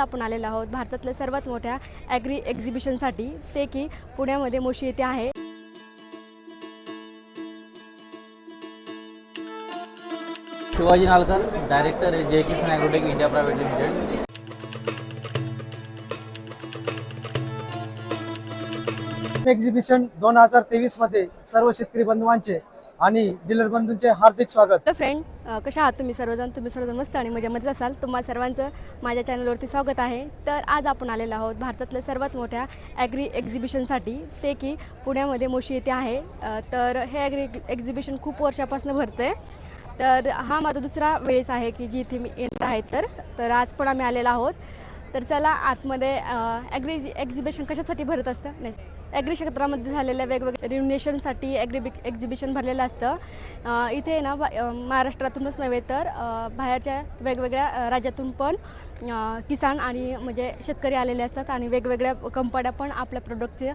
आपण आलेलो आहोत. भारतातल्या सर्वात मोठ्या ॲग्री एक्झिबिशनसाठी ते की पुण्यामध्ये मोशी येथे आहे. शिवाजी नालकर डायरेक्टर आहे Jay Kishan agrotech India private limited. Exhibition दोन हजार तेवीसमध्ये सर्व शेतकरी बंधूंचे आणि डीलर बंधूंचे हार्दिक स्वागत. तर फ्रेंड कशा आहात तुम्ही सर्वजण? तुम्ही सर्वजण मस्त आणि मजामध्ये असाल. तुम्हा सर्वांचं माझ्या चॅनलवरती स्वागत आहे. तर आज आपण आलेलो आहोत भारतातल्या सर्वात मोठ्या ॲग्री एक्झिबिशनसाठी ते की पुण्यामध्ये मोशी येथे आहे. तर हे ॲग्री एक्झिबिशन खूप वर्षापासून भरतं आहे तर हा माझा दुसरा वेळेस आहे की जी इथे मी येणार आहे तर. तर आज पण आम्ही आलेलो आहोत. तर चला आतमध्ये ॲग्री एक्झिबिशन कशासाठी भरत असतं? नाही ॲग्री क्षेत्रामध्ये झालेल्या वेगवेगळ्या रिन्युनेशनसाठी ॲग्री एक्झिबिशन भरलेलं असतं. इथे ना महाराष्ट्रातूनच नव्हे तर बाहेरच्या वेगवेगळ्या राज्यातून पण किसान आणि म्हणजे शेतकरी आलेले असतात आणि वेगवेगळ्या कंपन्या पण आपल्या प्रोडक्टचे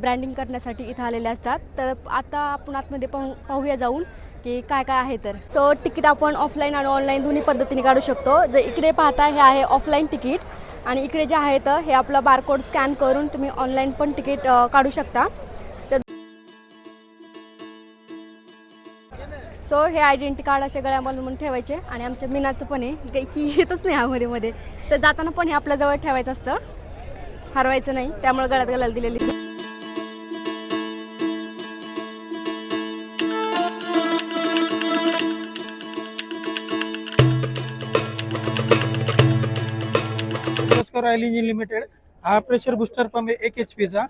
ब्रँडिंग करण्यासाठी इथं आलेले असतात. तर आता आपण आतमध्ये पाहू पाहूया जाऊन. की काय काय आहे तर. सो तिकीट आपण ऑफलाईन आणि ऑनलाईन दोन्ही पद्धतीने काढू शकतो. जर इकडे पाहता हे आहे ऑफलाईन तिकीट आणि इकडे जे आहे तर हे आपलं बारकोड स्कॅन करून तुम्ही ऑनलाईन पण तिकीट काढू शकता. तर सो हे आयडेंटिटी कार्ड असे गळ्यामधून म्हणून ठेवायचे आणि आमच्या मीनाचं पण आहे. काही येतच नाही ह्यामध्ये मध्ये तर जाताना पण हे आपल्याजवळ ठेवायचं असतं. हरवायचं नाही. त्यामुळे गळ्यात गळ्याला दिलेली. किर्लोस्कर ऑइल इंजिन लिमिटेड हा प्रेशर बुस्टर पंप आहे एक एच पीचा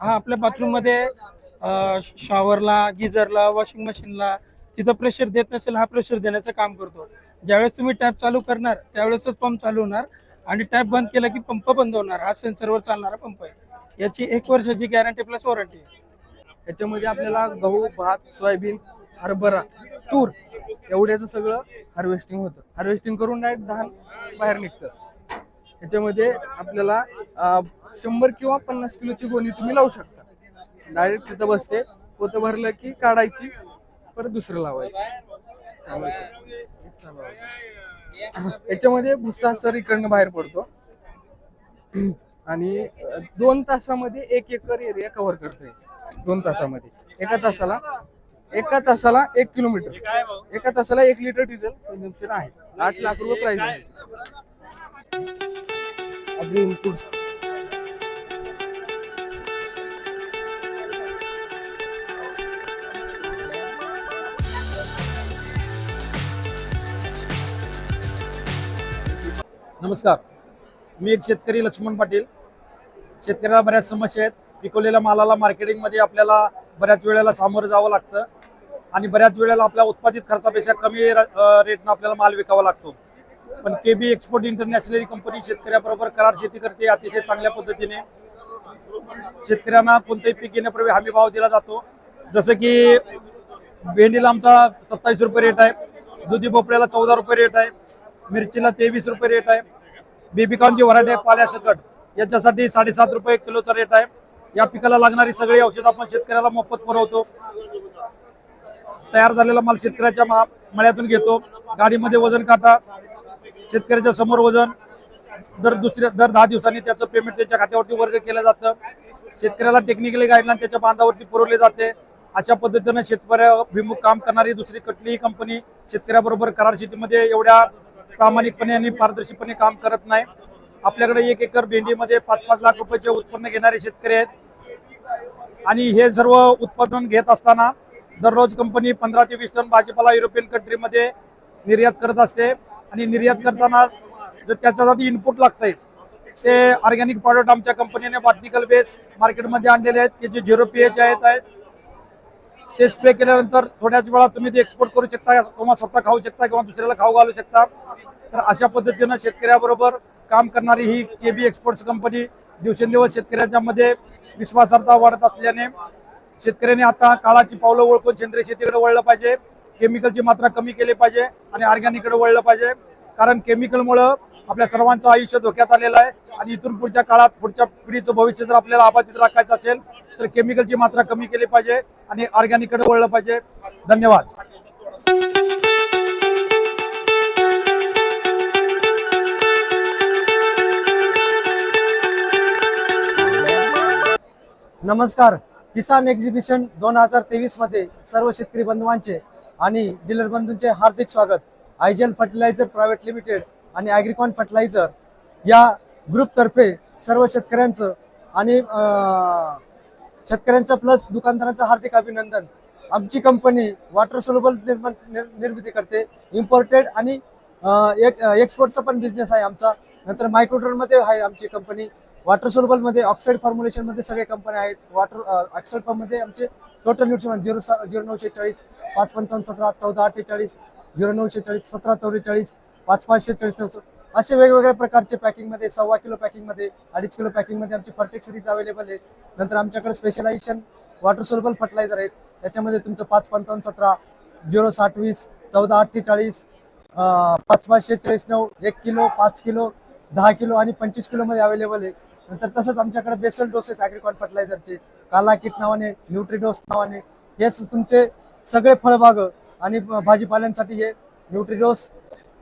हा आपल्या बाथरूममध्ये शॉवरला गिझरला वॉशिंग मशीनला तिथं प्रेशर देत नसेल हा प्रेशर देण्याचं काम करतो. ज्यावेळेस तुम्ही टॅप चालू करणार त्यावेळेसच पंप चालू होणार आणि टॅप बंद केला की पंप बंद होणार. हा सेन्सरवर चालणारा पंप आहे. याची एक वर्षाची गॅरंटी प्लस वॉरंटी आहे. याच्यामध्ये आपल्याला गहू भात सोयाबीन हरभरा तूर एवढ्याचं सगळं हार्वेस्टिंग होतं. हार्वेस्टिंग करून डायरेक्ट धान बाहेर निघतं. याच्यामध्ये आपल्याला शंभर किंवा पन्नास किलोची गोणी तुम्ही लावू शकता. डायरेक्ट तिथं बसते पोतं भरलं की काढायची परत दुसरं लावायचं. याच्यामध्ये भुस्सा सर इकडनं बाहेर पडतो. आणि दोन तासामध्ये एक एकर एरिया कव्हर करतोय. दोन तासामध्ये. एका तासाला एका तासाला एक किलोमीटर. एका तासाला एक लिटर डिझेल कंझम्पशन आहे. आठ लाख रुपये प्राइस आहे. अग्री इनपुट्स नमस्कार. मी एक शेतकरी लक्ष्मण पाटील. शेतकऱ्याला बऱ्याच समस्या आहेत. पिकवलेल्या मालाला मार्केटिंगमध्ये आपल्याला बऱ्याच वेळेला सामोरं जावं लागतं आणि बऱ्याच वेळेला आपल्या उत्पादित खर्चापेक्षा कमी र- रेटनं आपल्याला माल विकावा लागतो. पण K B export international company शेतकऱ्याबरोबर करार शेती करते अतिशय चांगल्या पद्धतीने. शेतकऱ्यांना कोणतेही पीक घेण्यापूर्वी हमी भाव दिला जातो. जसं की भेंडीला आमचा सत्तावीस रुपये रेट आहे दुधी भोपळ्याला चौदा रुपये रेट आहे मिरचीला तेवीस रुपये रेट आहे बेबिकॉनची व्हरायटी आहे पाल्या सकट. याच्यासाठी साडेसात रुपये किलोचा रेट आहे. या पिकाला लागणारी सगळी औषध आपण शेतकऱ्याला मोफत पुरवतो. तयार झालेला माल शेतकऱ्याच्या मा मळ्यातून घेतो. गाडीमध्ये वजन काटा शेतकऱ्याच्या समोर वजन दर दुसऱ्या दर दहा दिवसांनी त्याचं पेमेंट त्याच्या खात्यावरती वर्ग केलं जातं. शेतकऱ्याला टेक्निकली गाईडलाईन त्याच्या बांधावरती पुरवले जाते. अशा पद्धतीनं शेतकऱ्याभिमुख काम करणारी दुसरी कुठलीही कंपनी शेतकऱ्याबरोबर करार शेतीमध्ये एवढ्या प्रामाणिकपणे आणि पारदर्शीपणे काम करत नाही. आपल्याकडे एक एकर भेंडीमध्ये पाच पाच लाख रुपयाचे उत्पन्न घेणारे शेतकरी आहेत. आणि हे सर्व उत्पादन घेत असताना दररोज कंपनी पंधरा ते वीस टन भाजीपाला युरोपियन कंट्रीमध्ये निर्यात करत असते. आणि निर्यात करताना जर त्याच्यासाठी इनपुट लागतंय ते ऑर्गॅनिक प्रॉडक्ट आमच्या कंपनीने बॉटनिकल बेस मार्केटमध्ये आणलेले आहेत की जे झिरो पी एच आहेत. ते स्प्रे केल्यानंतर थोड्याच वेळा तुम्ही ते एक्सपोर्ट करू शकता किंवा स्वतः खाऊ शकता किंवा दुसऱ्याला खाऊ घालू शकता. तर अशा पद्धतीनं शेतकऱ्याबरोबर काम करणारी ही के बी एक्सपोर्ट्स कंपनी दिवसेंदिवस शेतकऱ्यांच्या मध्ये विश्वासार्हता वाढत असल्याने शेतकऱ्यांनी आता काळाची पावलं ओळखून सेंद्रिय शेतीकडे वळलं पाहिजे. केमिकलची मात्रा कमी केली पाहिजे आणि ऑर्गॅनिककडे वळलं पाहिजे. कारण केमिकलमुळं आपल्या सर्वांचं आयुष्य धोक्यात आलेलं आहे आणि इथून पुढच्या काळात पुढच्या पिढीचं भविष्य जर आपल्याला आबाधित राखायचं असेल तर केमिकलची मात्रा कमी केली पाहिजे आणि ऑर्गॅनिककडे वळलं पाहिजे. धन्यवाद. नमस्कार. किसान एक्झिबिशन दोन हजार तेवीसमध्ये सर्व शेतकरी बंधवांचे आणि डीलर बंधूंचे हार्दिक स्वागत. आयजल फर्टिलायझर प्रायव्हेट लिमिटेड आणि ॲग्रिकॉन फर्टिलायझर या ग्रुपतर्फे सर्व शेतकऱ्यांचं आणि शेतकऱ्यांचं प्लस दुकानदारांचं हार्दिक अभिनंदन. आमची कंपनी वॉटर सोलबल निर्माण निर्मिती करते. इम्पोर्टेड आणि एक एक्सपोर्टचा पण बिझनेस आहे आमचा. नंतर मायक्रोड्रोनमध्ये आहे आमची कंपनी. वॉटर सोलबलमध्ये ऑक्साईड फॉर्म्युलेशनमध्ये सगळे कंपन्या आहेत. वॉटर ऑक्साईड फॉर्ममध्ये आमचे टोटल न्यूट्रिशन झिरो सा झिरो नऊशे चाळीस पाच पंचावन्न सतरा चौदा अठ्ठेचाळीस झिरो नऊशे चाळीस सतरा चौवेचाळीस पाच पाचशे चाळीस नऊशे. असे वेगवेगळ्या प्रकारचे पॅकिंगमध्ये सव्वा किलो पॅकिंगमध्ये अडीच किलो पॅकिंगमध्ये आमची फर्टेक सिरीज अवेलेबल आहे. नंतर आमच्याकडे स्पेशलायझेशन वॉटर सोलबल फर्टिलायझर आहेत. त्याच्यामध्ये तुमचं पाच पंचावन्न सतरा झिरो साठ वीस चौदा अठ्ठेचाळीस पाच पाचशे चाळीस नऊ एक किलो पाच किलो दहा किलो आणि पंचवीस किलोमध्ये अवेलेबल आहे. नंतर तसंच आमच्याकडे बेसल डोस आहेत ॲग्रिकॉन फर्टिलायझरचे काला किट नावाने न्यूट्रीडोस नावाने हे तुमचे सगळे फळबाग आणि भाजीपाल्यांसाठी हे न्यूट्रीडोस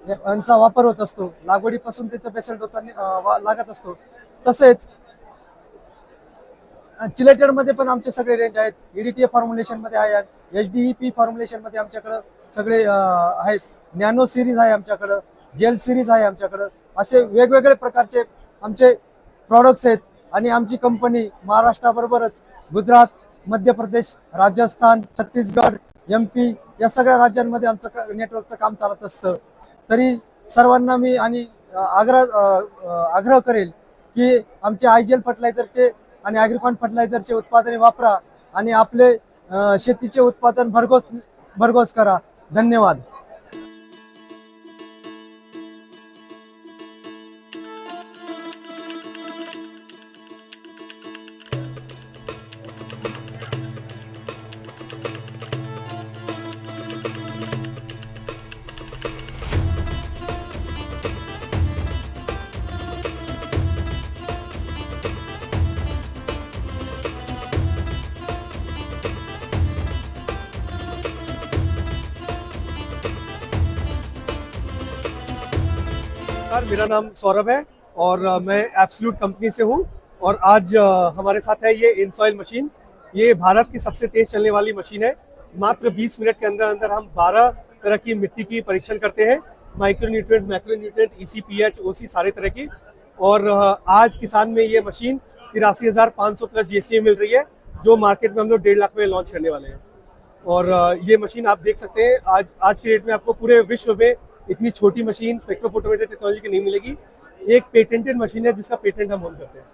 यांचा वापर होत असतो. लागवडीपासून त्याचा पेशंट डोस लागत असतो. तसेच चिलेटेडमध्ये पण आमचे सगळे रेंज आहेत. ईडीटीए फॉर्म्युलेशनमध्ये आहे एच डी पी फॉर्म्युलेशनमध्ये आमच्याकडं सगळे आहेत. नॅनो सिरीज आहे आमच्याकडं. जेल सिरीज आहे आमच्याकडं. असे वेगवेगळे प्रकारचे आमचे प्रॉडक्ट्स आहेत. आणि आमची कंपनी महाराष्ट्राबरोबरच गुजरात मध्य प्रदेश राजस्थान छत्तीसगड एम पी या सगळ्या राज्यांमध्ये आमचं नेटवर्कचं काम चालत असतं. तरी सर्वांना मी आणि आग्रह आग्रह करेल की आमचे आयजेल फर्टिलायझरचे आणि ॲग्रिकॉन फर्टिलायझरचे उत्पादने वापरा आणि आपले शेतीचे उत्पादन भरघोस भरघोस करा. धन्यवाद. नमस्कार, मेरा नाम सौरभ है और मैं एब्सोल्यूट कंपनी से हूँ और आज हमारे साथ है ये इनसॉइल मशीन ये भारत की सबसे तेज चलने वाली मशीन है। मात्र 20 मिनट के अंदर अंदर हम 12 तरह की मिट्टी की परीक्षण करते हैं। Micro nutrients macro nutrients EC pH OC सारे तरह की। और आज किसान में ये मशीन तिरासी हज़ार पाँच सौ प्लस जीएसटी मिल रही है, जो मार्केट में हम लोग डेढ़ लाख में लॉन्च करने वाले हैं। और ये मशीन आप देख सकते हैं। आज आज के डेट में आपको पूरे विश्व में इतनी छोटी मशीन स्पेक्ट्रोफोटोमीटर टेक्नोलॉजी की नहीं मिलेगी। एक पेटेंटेड मशीन है जिसका पेटेंट हम होल्ड करते हैं।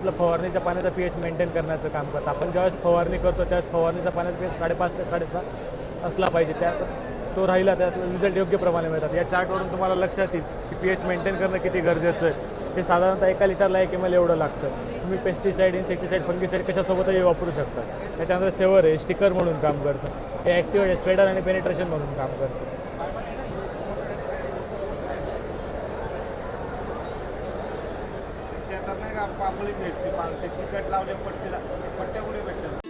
आपलं फवारणीच्या पाण्याचा पी एच मेंटेन करण्याचं काम करतं. आपण ज्यावेळेस फवारणी करतो त्यावेळेस फवारणीचा पाण्याचा पी एच साडेपाच ते साडेसात असला पाहिजे. त्या तो राहिला त्यात रिझल्ट योग्य प्रमाणे मिळतात. या चार्टवरून तुम्हाला लक्षात येईल की पी एच मेंटेन करणं किती गरजेचं आहे. हे साधारणतः एका लिटरला एक एम एल एवढं लागतं. तुम्ही पेस्टिसाईड इन्सेक्टिसाईड फंगिसाईड कशासोबतही वापरू शकता. त्याच्यानंतर सेवर आहे स्टिकर म्हणून काम करतं. हे ॲक्टिव्ह आहे स्प्रेडर आणि पेनिट्रेशन म्हणून काम करतं. शेतात नाही का पापडी भेटते चिकट लावले पट्टीला पट्ट्या कुठे भेटतात.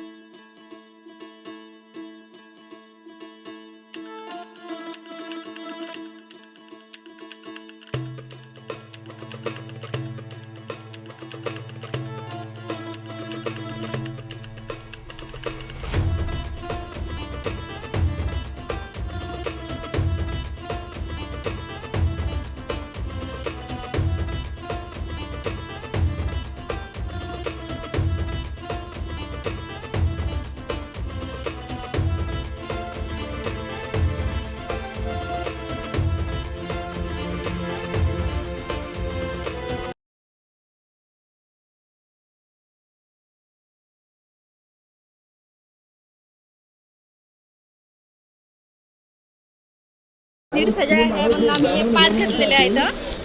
दीड जे आहे म्हणून आम्ही पाच घेतलेले आहेत.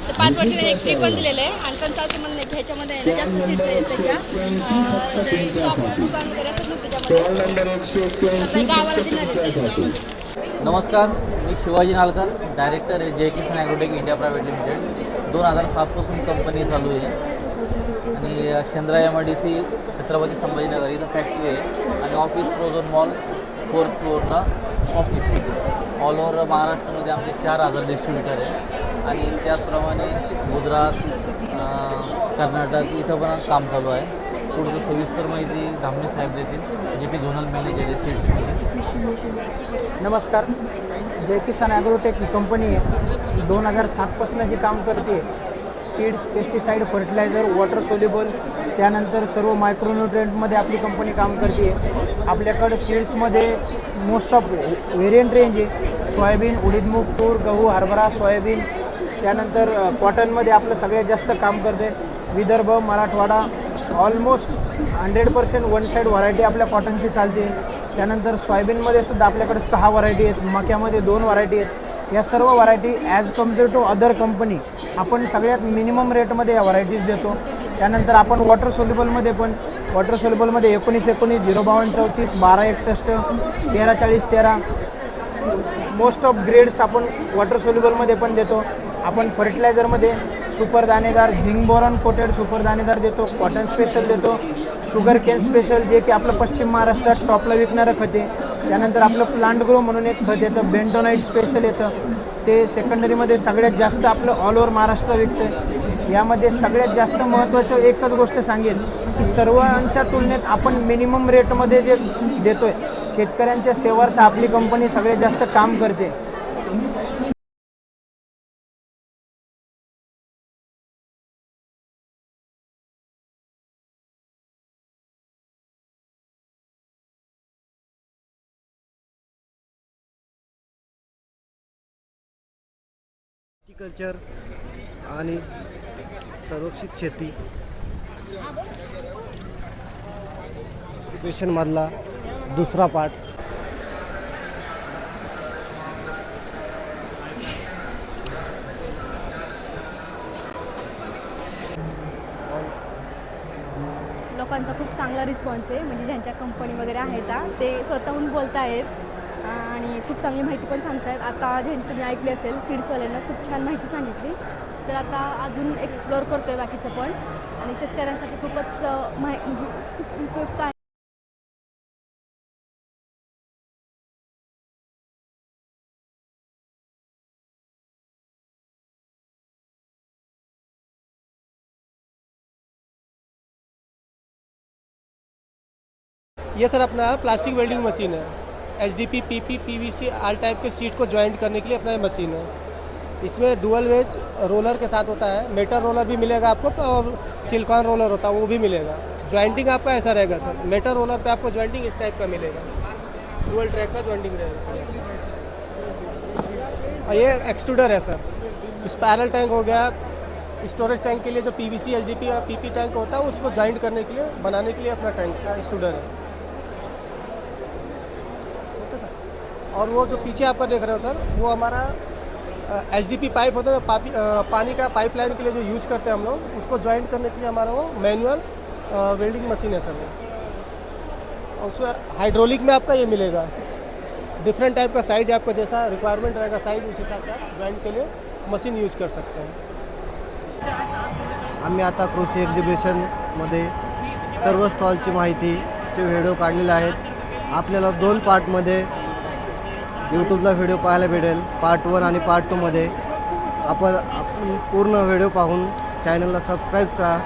तर पाच वाटीने एक फ्री पण दिलेलं आहे. आणि त्यांचं असं म्हणणं आहे की ह्याच्यामध्ये आहे ना जास्त सीट्स आहेत त्याच्या. शॉप दुकान वगैरे असतात त्याच्यामध्ये. गावाला देणार नमस्कार मी शिवाजी नालकर डायरेक्टर आहे Jay Kisan agrotech India private limited दोन हजार सातपासून कंपनी चालू आहे. आणि Shendra M I D C Chhatrapati Sambhajinagar इथं फॅक्टरी आहे. आणि ऑफिस प्रोझोन मॉल फोर्थ फ्लोअरला ऑफिस आहे. ऑल ओव्हर महाराष्ट्रामध्ये आमचे चार हजार डिस्ट्रीब्युटर आहे आणि त्याचप्रमाणे गुजरात कर्नाटक इथं पण काम चालू आहे. पुढचं सविस्तर माहिती धामणे साहेब देतील. जे की झोनल मॅनेजर आहे सीट्स नमस्कार. जय किसान ॲग्रोटेक ही कंपनी आहे दोन हजार सातपासून जी काम करते seeds pesticide fertiliser water soluble त्यानंतर सर्व मायक्रोन्युट्रेंटमध्ये आपली कंपनी काम करते. आहे आपल्याकडं सीड्समध्ये मोस्ट ऑफ व्हेरियंट रेंज आहे. सोयाबीन उडीदमूग तूर गहू हरभरा सोयाबीन. त्यानंतर कॉटनमध्ये आपलं सगळ्यात जास्त काम करते. Vidarbha Marathwada almost hundred percent one side variety आपल्या कॉटनची चालते. त्यानंतर सोयाबीनमध्ये सुद्धा आपल्याकडे सहा व्हरायटी आहेत. मक्यामध्ये दोन व्हरायटी आहेत. या सर्व variety as compare to other company आपण सगळ्यात मिनिमम रेटमध्ये या व्हरायटीज देतो. त्यानंतर आपण वॉटर सोल्युबलमध्ये पण वॉटर सोल्युबलमध्ये एकोणीस एकोणीस झिरो बावन्न चौतीस बारा एकसष्ट तेरा चाळीस तेरा. मोस्ट ऑफ ग्रेड्स आपण वॉटर सोल्युबलमध्ये पण देतो. आपण फर्टिलायझरमध्ये सुपर दाणेदार झिंक बोरॉन कोटेड सुपर दाणेदार देतो. कॉटन स्पेशल देतो. शुगर केन स्पेशल जे की आपलं पश्चिम महाराष्ट्रात टॉपला विकणारं खते. त्यानंतर आपलं प्लांट ग्रो म्हणून एक खत येतं बेंटोनाईट स्पेशल येतं. ते सेकंडरीमध्ये सगळ्यात जास्त आपलं ऑल ओव्हर महाराष्ट्र विकतं यामध्ये सगळ्यात जास्त महत्त्वाचं एकच गोष्ट सांगेन की सर्वांच्या तुलनेत आपण मिनिमम रेटमध्ये जे देतोय शेतकऱ्यांच्या सेवार्थ आपली कंपनी सगळ्यात जास्त काम करते. कल्चर आणि संरक्षित शेती. मधला दुसरा पार्ट लोकांचा खूप चांगला रिस्पॉन्स आहे म्हणजे ज्यांच्या कंपनी वगैरे आहेत ते स्वतःहून बोलत आहेत आणि खूप चांगली माहिती पण सांगतायत. आता ज्यांनी तुम्ही ऐकली असेल सीड्सवाल्यांना खूप छान माहिती सांगितली. तर आता अजून एक्सप्लोअर करतो आहे बाकीचं पण. आणि शेतकऱ्यांसाठी खूपच माहि म्हणजे खूप उपयुक्त आहे. ये सर अपना प्लास्टिक वेल्डिंग मशीन है। H D P P P P V C all type के सीट को ज्वाइंट करने के लिए अपना मशीन है। इसमें डुअल वेज रोलर के साथ होता है मेटर रोलर भी मिलेगा आपको और सिलिकॉन रोलर होता है, वो भी मिलेगा। ज्वाइंटिंग आपका ऐसा रहेगा सर मेटर रोलर पे आपको ज्वाइंटिंग इस टाइप का मिलेगा। डुअल ट्रैक का ज्वाइंटिंग रहेगा सर। ये एक्सट्रूडर है सर, स्पायरल टैंक हो गया, स्टोरेज टैंक के लिए जो P V C H D P P P tank होता है, उसको ज्वाइंट करने के लिए, बनाने के लिए अपना टैंक का एक्सट्रूडर है। और वो जो पीछे आपका देख रहे हो सर वो हमारा एच डी पी पाइप होता है पापी, पानी का पाइपलाइन के लिए जो यूज़ करते हैं हम लोग उसको ज्वाइंट करने के लिए हमारा वो मैनुअल वेल्डिंग मशीन है सर वो। और उसमें हाइड्रोलिक में आपका ये मिलेगा। डिफरेंट टाइप का साइज आपका जैसा रिक्वायरमेंट रहेगा साइज उस हिसाब से आप ज्वाइंट के लिए मशीन यूज़ कर सकते हैं। आम्ही आता कृषी एक्झिबिशनमध्ये सर्व स्टॉलची माहितीचे व्हिडिओ काढलेले आहेत. आपल्याला दोन पार्टमध्ये यूट्यूबला व्हिडिओ पाहायला भेटेल. पार्ट वन आणि पार्ट टूमध्ये. आपण आपण पूर्ण व्हिडिओ पाहून चॅनलला सबस्क्राईब करा.